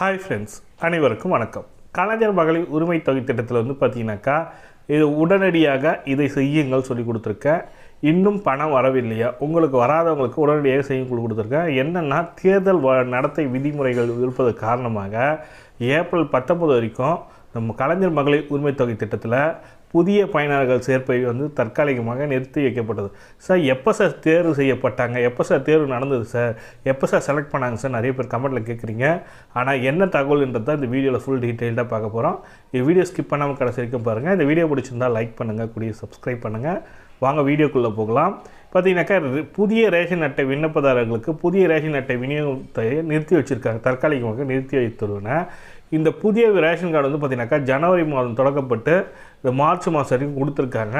Hi friends அனைவருக்கும் வணக்கம். கலைஞர் மகளிர் உரிமை தொகை திட்டத்தில் வந்து பார்த்தீங்கன்னாக்கா இது உடனடியாக இதை செய்யுங்கள் சொல்லி கொடுத்துருக்கேன். இன்னும் பணம் வரவில்லையா? உங்களுக்கு வராதவங்களுக்கு உடனடியாக செய்ய கொடுத்துருக்கேன். என்னென்னா தேர்தல் வ நடத்தை விதிமுறைகள் இருப்பது காரணமாக ஏப்ரல் பத்தொம்பது வரைக்கும் நம்ம கலைஞர் மகளிர் உரிமை தொகை திட்டத்தில் புதிய பயனாளர்கள் சேர்ப்பை வந்து தற்காலிகமாக நிறுத்தி வைக்கப்பட்டது. சார் எப்போ சார் தேர்வு செய்யப்பட்டாங்க? எப்போ சார் தேர்வு நடந்தது சார்? எப்போ சார் செலக்ட் பண்ணாங்க சார்? நிறைய பேர் கமெண்ட்டில் கேட்குறீங்க. ஆனால் என்ன தகவல்ன்றதை இந்த வீடியோவில் ஃபுல் டீட்டெயில்டாக பார்க்க போகிறோம் இந்த வீடியோ ஸ்கிப் பண்ணாமல் கடைசி வரைக்கும் பாருங்கள் இந்த வீடியோ பிடிச்சிருந்தால் லைக் பண்ணுங்கள் கூடிய சப்ஸ்கிரைப் பண்ணுங்கள் வாங்க வீடியோக்குள்ளே போகலாம். பார்த்தீங்கன்னாக்கா புதிய ரேஷன் அட்டை விண்ணப்பதாரர்களுக்கு புதிய ரேஷன் அட்டை விநியோகத்தை நிறுத்தி வச்சுருக்காங்க. தற்காலிகமாக நிறுத்தி வைத்துள்ளன. இந்த புதிய ரேஷன் கார்டு வந்து பார்த்தீங்கன்னாக்கா ஜனவரி மாதம் தொடக்கப்பட்டு இந்த மார்ச் மாதம் வரைக்கும் கொடுத்துருக்காங்க.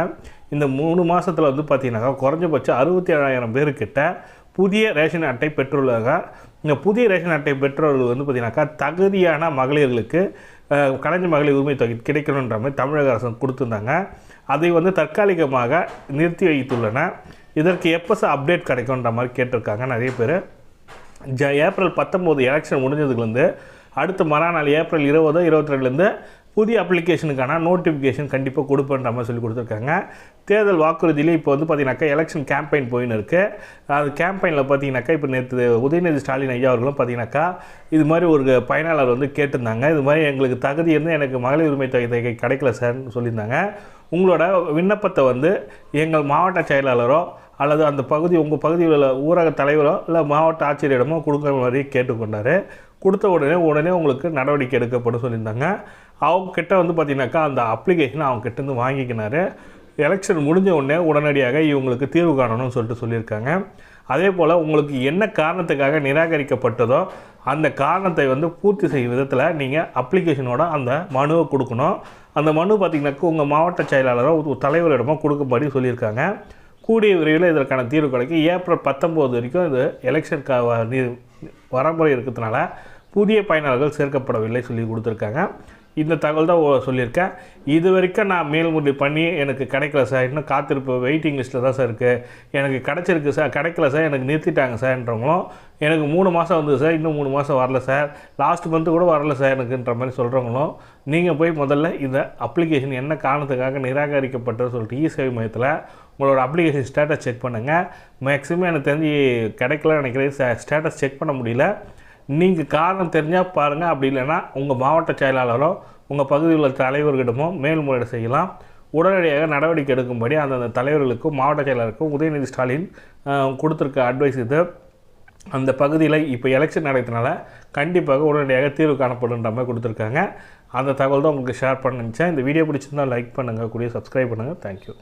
இந்த மூணு மாதத்தில் வந்து பார்த்தீங்கன்னாக்கா குறைஞ்சபட்சம் அறுபத்தி ஏழாயிரம் பேர்கிட்ட புதிய ரேஷன் அட்டை பெற்றுள்ளாங்க இந்த புதிய ரேஷன் அட்டை பெற்றவர்கள் வந்து பார்த்தீங்கன்னாக்கா தகுதியான மகளிர்களுக்கு கலைஞர் மகளிர் உரிமை தொகை கிடைக்கணுன்ற மாதிரி தமிழக அரசு கொடுத்துருந்தாங்க. அதை வந்து தற்காலிகமாக நிறுத்தி வைத்துள்ளன. இதற்கு எப்போ சார் அப்டேட் கிடைக்கும்ன்ற மாதிரி கேட்டிருக்காங்க நிறைய பேர். ஜ ஏப்ரல் பத்தொம்போது எலெக்ஷன் முடிஞ்சதுலேருந்து அடுத்த மறுநாள் ஏப்ரல் இருபதோ இருபத்தி ரெண்டுலேருந்து புதிய அப்ளிகேஷனுக்கான நோட்டிஃபிகேஷன் கண்டிப்பாக கொடுப்பேன்ற மாதிரி சொல்லி கொடுத்துருக்காங்க. தேர்தல் வாக்குறுதியிலே இப்போ வந்து பார்த்திங்கனாக்கா எலெக்ஷன் கேம்பெயின் போயின்னு இருக்குது அது கேம்பெயினில் பார்த்தீங்கன்னாக்கா இப்போ நேற்று உதயநிதி ஸ்டாலின் ஐயா அவர்களும் பார்த்தீங்கன்னாக்கா இது மாதிரி ஒரு பயனாளர் வந்து கேட்டிருந்தாங்க. இது மாதிரி எங்களுக்கு தகுதி இருந்து எனக்கு மகளிர் உரிமை தொகை தொகை கிடைக்கல சார்னு சொல்லியிருந்தாங்க. உங்களோட விண்ணப்பத்தை வந்து எங்கள் மாவட்ட செயலாளரோ அல்லது அந்த பகுதி உங்கள் பகுதியில் உள்ள ஊரக தலைவரோ இல்லை மாவட்ட ஆட்சியரிடமோ கொடுக்குற மாதிரி கேட்டுக்கொண்டார். கொடுத்த உடனே உடனே உங்களுக்கு நடவடிக்கை எடுக்கப்படும் சொல்லியிருந்தாங்க. அவங்க கிட்ட வந்து பார்த்தீங்கன்னாக்கா அந்த அப்ளிகேஷனை அவங்க கிட்டேருந்து வாங்கிக்கினாரு. எலெக்ஷன் முடிஞ்ச உடனே உடனடியாக இவங்களுக்கு தீர்வு காணணும்னு சொல்லிட்டு சொல்லியிருக்காங்க. அதே போல் உங்களுக்கு என்ன காரணத்துக்காக நிராகரிக்கப்பட்டதோ அந்த காரணத்தை வந்து பூர்த்தி செய்யும் விதத்தில் நீங்கள் அப்ளிகேஷனோட அந்த மனுவை கொடுக்கணும். அந்த மனு பார்த்திங்கனாக்கா உங்கள் மாவட்ட செயலாளரோ தலைவரிடமோ கொடுக்கும்படி சொல்லியிருக்காங்க. கூடிய விரைவில் இதற்கான தீர்வு கிடைக்கும் ஏப்ரல் பத்தொம்போது வரைக்கும் இது எலெக்ஷன் கா வரமுறை இருக்கிறதுனால புதிய பயனாளர்கள் சேர்க்கப்படவில்லை சொல்லி கொடுத்துருக்காங்க. இந்த தகவல் தான் சொல்லியிருக்கேன். இது வரைக்கும் நான் மேல்முறை பண்ணி எனக்கு கிடைக்கல சார். இன்னும் காத்திருப்பு வெயிட்டிங் லிஸ்ட்டில் தான் சார் இருக்குது எனக்கு கிடைச்சிருக்கு சார். கிடைக்கல சார். எனக்கு நிறுத்திட்டாங்க சார்ன்றவங்களும் எனக்கு மூணு மாதம் வந்தது சார். இன்னும் மூணு மாதம் வரல சார். லாஸ்ட் மந்த்து கூட வரல சார் எனக்குன்ற மாதிரி சொல்கிறவங்களும் நீங்கள் போய் முதல்ல இந்த அப்ளிகேஷன் என்ன காரணத்துக்காக நிராகரிக்கப்பட்டது சொல்லிட்டு இ சேவை மையத்தில் உங்களோட அப்ளிகேஷன் ஸ்டேட்டஸ் செக் பண்ணுங்கள் மேக்ஸிமம் எனக்கு தெரிஞ்சு கிடைக்கல நினைக்கிறேன். ஸ்டேட்டஸ் செக் பண்ண முடியல. நீங்கள் காரணம் தெரிஞ்சால் பாருங்கள் அப்படி இல்லைன்னா உங்கள் மாவட்ட செயலாளரோ உங்கள் பகுதியில் உள்ள தலைவர்களிடமோ மேல்முறையீடு செய்யலாம். உடனடியாக நடவடிக்கை எடுக்கும்படி அந்தந்த தலைவர்களுக்கும் மாவட்ட செயலாளருக்கும் உதயநிதி ஸ்டாலின் கொடுத்துருக்க அட்வைஸ் இது. அந்த பகுதியில் இப்போ எலெக்ஷன் நடக்கிறதுனால கண்டிப்பாக உடனடியாக தீர்வு காணப்படுன்ற மாதிரி கொடுத்துருக்காங்க. அந்த தகவல் தான் உங்களுக்கு ஷேர் பண்ண நினச்சேன். இந்த வீடியோ பிடிச்சிருந்தா லைக் பண்ணுங்கள் கூடிய சப்ஸ்கிரைப் பண்ணுங்கள் தேங்க்யூ